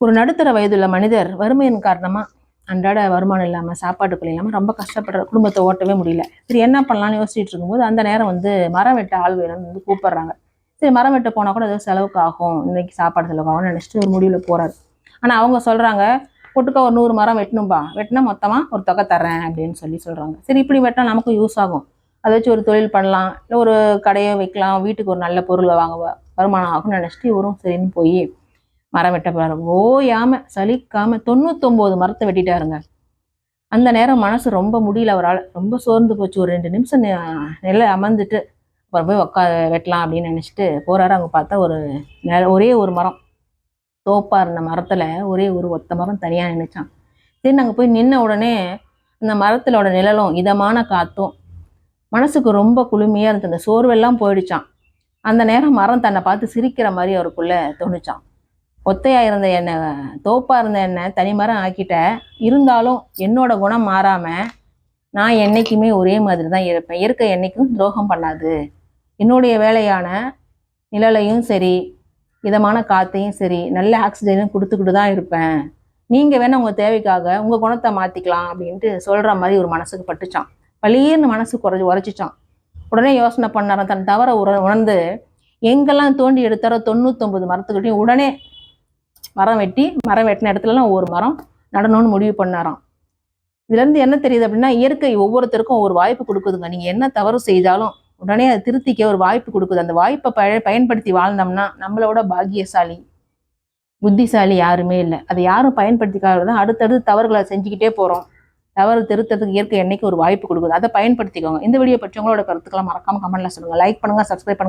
ஒரு நடுத்தர வயதுள்ள மனிதர் வறுமையின் காரணமா அன்றாட வருமானம் இல்லாமல் சாப்பாட்டுக்குள்ள இல்லாமல் ரொம்ப கஷ்டப்படுற குடும்பத்தை ஓட்டவே முடியல. சரி என்ன பண்ணலாம்னு யோசிச்சுட்டு இருக்கும்போது அந்த நேரம் வந்து மரம் வெட்ட ஆள் வேணும்னு வந்து கூப்பிடுறாங்க. சரி மரம் வெட்ட போனால் கூட ஏதோ செலவுக்கு ஆகும். இன்னைக்கு சாப்பாடு செலவாகும்னு நினச்சிட்டு ஒரு முடிவில் போகிறாரு ஆனால் அவங்க சொல்கிறாங்க ஒட்டுக்கா ஒரு நூறு மரம் வெட்டணும்பா. வெட்டினா மொத்தமாக ஒரு தொகை தரேன் அப்படின்னு சொல்லி சொல்கிறாங்க சரி இப்படி வெட்டினா நமக்கும் யூஸ் ஆகும். அதை வச்சு ஒரு தொழில் பண்ணலாம். இல்லை ஒரு கடையை வைக்கலாம். வீட்டுக்கு ஒரு நல்ல பொருளை வாங்க வருமானம் ஆகும்னு நினச்சிட்டு இவரும் சரின்னு போய் மரம் வெட்ட ஓயாமல் ஓயாம சலிக்காம தொண்ணூத்தொம்போது மரத்தை வெட்டிட்டாருங்க. அந்த நேரம் மனசு ரொம்ப முடியல அவரால். ரொம்ப சோர்ந்து போச்சு. ஒரு ரெண்டு நிமிஷம் நில அமர்ந்துட்டு அப்புறம் போய் உட்கா வெட்டலாம் அப்படின்னு நினச்சிட்டு போகிறாரு அங்கே பார்த்தா ஒரு நெ- ஒரே ஒரு மரம். தோப்பாக இருந்த மரத்தில் ஒரே ஒரு ஒத்த மரம் தனியாக நினைச்சான் சரி நாங்கள் போய் நின்ன உடனே அந்த மரத்திலோட நிழலும் இதமான காத்தும் மனசுக்கு ரொம்ப குளுமையாக இருந்தது. அந்த சோர்வெல்லாம் போயிடுச்சான் அந்த நேரம் மரம் தன்னை பார்த்து சிரிக்கிற மாதிரி அவருக்குள்ளே தோணுச்சான் ஒத்தையாக இருந்த என்னை தோப்பா இருந்த என்னை தனி மரம் ஆக்கிட்ட. இருந்தாலும் என்னோட குணம் மாறாம நான் என்னைக்குமே ஒரே மாதிரி தான் இருப்பேன். இயற்கை என்னைக்கும் துரோகம் பண்ணாது. என்னுடைய வேலையான நிழலையும் சரி இதமான காத்தையும் சரி நல்ல ஆக்சிஜனையும் கொடுத்துக்கிட்டு தான் இருப்பேன். நீங்கள் வேணால் உங்கள் தேவைக்காக உங்கள் குணத்தை மாற்றிக்கலாம் அப்படின்ட்டு சொல்கிற மாதிரி ஒரு மனசுக்கு பட்டுச்சான். பளீர்னு மனசு குறைஞ்சி உரைச்சிச்சான் உடனே யோசனை பண்ணாராம். தன் தவற உற உணர்ந்து எங்கெல்லாம் தோண்டி எடுத்தாரோ தொண்ணூத்தொம்பது மரத்துக்கிட்டையும் உடனே மரம் வெட்டி மரம் வெட்டின இடத்துலலாம் ஒவ்வொரு மரம் நடணும்னு முடிவு பண்ணாராம். இதுல இருந்து என்ன தெரியுது அப்படின்னா இயற்கை ஒவ்வொருத்தருக்கும் ஒரு வாய்ப்பு கொடுக்குதுங்க. நீங்க என்ன தவறு செய்தாலும் உடனே அதை திருத்திக்க ஒரு வாய்ப்பு கொடுக்குது. அந்த வாய்ப்பை பய பயன்படுத்தி வாழ்ந்தோம்னா நம்மளோட பாக்கியசாலி புத்திசாலி யாருமே இல்லை. அதை யாரும் பயன்படுத்திக்காத தான் அடுத்தடுத்து தவறுகளை செஞ்சுக்கிட்டே போறோம். தவறு திருத்தத்துக்கு இயற்கை என்னைக்கு ஒரு வாய்ப்பு கொடுக்குது? அதை பயன்படுத்திக்கோங்க. இந்த வீடியோ பற்றி உங்களோட கருத்துக்களை மறக்காம கமெண்ட்ல சொல்லுங்க. லைக் பண்ணுங்க சப்ஸ்கிரைப் பண்ணுங்க.